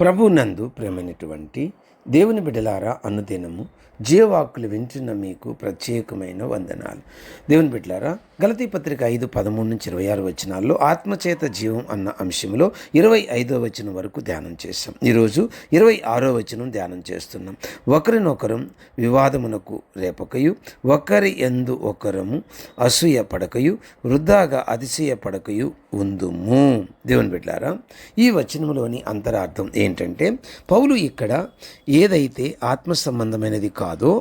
ప్రభునందు ప్రేమైనటువంటి దేవుని బిడ్డలారా అనుదినము జీవవాక్కులు వింటున్న మీకు ప్రత్యేకమైన వందనాలు. దేవుని బిడ్డలారా గలతీ పత్రిక ఐదు పదమూడు నుంచి ఇరవై ఆరు వచనాల్లో ఆత్మచేత జీవం అన్న అంశంలో ఇరవై ఐదో వచనం వరకు ధ్యానం చేస్తాం ఈరోజు ఇరవై ఆరో వచనం ధ్యానం చేస్తున్నాం. ఒకరినొకరం వివాదమునకు రేపకయు ఒకరి ఎందు ఒకరము అసూయ పడకయు వృద్ధాగా అతిశయ పడకయు ఉందుము. దేవుని బిడ్డలారా ఈ వచనంలోని అంతరార్థం ఏ ఏంటంటే పౌలు ఇక్కడ ఏదైతే ఆత్మ సంబంధమైనది కాదో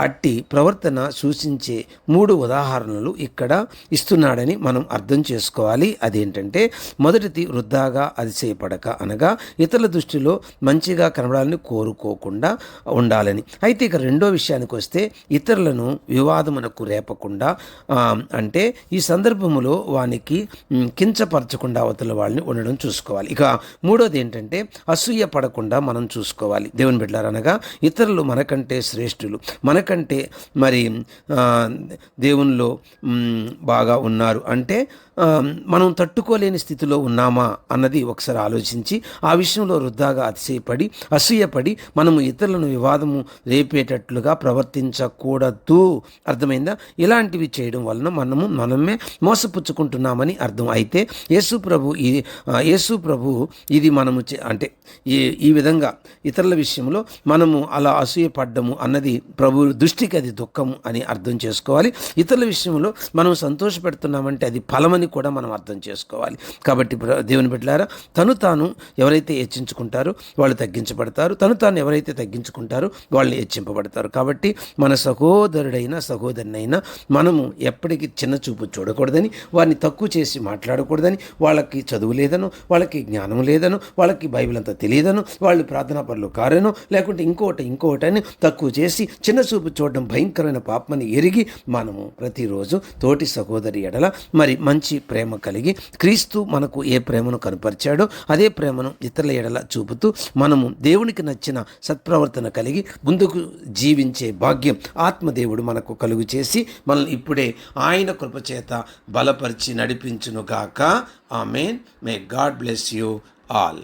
అట్టి ప్రవర్తన సూచించే మూడు ఉదాహరణలు ఇక్కడ ఇస్తున్నాడని మనం అర్థం చేసుకోవాలి. అదేంటంటే మొదటిది వృద్ధాగా అతిశయపడక అనగా ఇతరుల దృష్టిలో మంచిగా కనబడాలని కోరుకోకుండా ఉండాలని. అయితే ఇక రెండో విషయానికి వస్తే ఇతరులను వివాదమునకు రేపకుండా అంటే ఈ సందర్భములో వానికి కించపరచకుండా అవతల వాళ్ళని ఉండడం చూసుకోవాలి. ఇక మూడోది ఏంటంటే అసూయ పడకుండా మనం చూసుకోవాలి. దేవుని బిడ్డారనగా ఇతరులు మనకంటే శ్రేష్ఠులు. మన మనకంటే మరి దేవునిలో బాగా ఉన్నారు. అంటే మనం తట్టుకోలేని స్థితిలో ఉన్నామా అన్నది ఒకసారి ఆలోచించి ఆ విషయంలో వృద్ధాగా అతిశయపడి అసూయపడి మనము ఇతరులను వివాదము రేపేటట్లుగా ప్రవర్తించకూడదు. అర్థమైందా? ఇలాంటివి చేయడం వలన మనము మనమే మోసపుచ్చుకుంటున్నామని అర్థం. అయితే యేసు ప్రభు ఈ యేసు ప్రభు ఇది మనము చే- అంటే ఈ ఈ విధంగా ఇతరుల విషయంలో మనము అలా అసూయపడ్డము అన్నది ప్రభు దృష్టికి అది దుఃఖం అని అర్థం చేసుకోవాలి. ఇతరుల విషయంలో మనం సంతోషపెడుతున్నామంటే అది ఫలమని కూడా మనం అర్థం చేసుకోవాలి. కాబట్టి ప్ర- దేవుని బిడ్డలారా తను తాను ఎవరైతే హెచ్చించుకుంటారో వాళ్ళు తగ్గించబడతారు. తను తాను ఎవరైతే తగ్గించుకుంటారో వాళ్ళు హెచ్చింపబడతారు. కాబట్టి మన సహోదరుడైనా సహోదరునైనా మనము ఎప్పటికీ చిన్న చూపు చూడకూడదని వారిని తక్కువ చేసి మాట్లాడకూడదని వాళ్ళకి చదువు లేదను వాళ్ళకి జ్ఞానం లేదను వాళ్ళకి బైబిల్ అంతా తెలియదను వాళ్ళు ప్రార్థనా పనులు కారను లేకుంటే ఇంకోటి ఇంకోటి అని తక్కువ చేసి చిన్న చూపు చూపు చూడడం భయంకరమైన పాపమని ఎరిగి మనము ప్రతిరోజు తోటి సహోదరి ఎడల మరి మంచి ప్రేమ కలిగి క్రీస్తు మనకు ఏ ప్రేమను కనపరిచాడో అదే ప్రేమను ఇతరుల ఎడల చూపుతూ మనము దేవునికి నచ్చిన సత్ప్రవర్తన కలిగి ముందుకు జీవించే భాగ్యం ఆత్మదేవుడు మనకు కలుగు చేసి మనల్ని ఇప్పుడే ఆయన కృపచేత బలపరిచి నడిపించునుగాక. Amen. May God bless you all.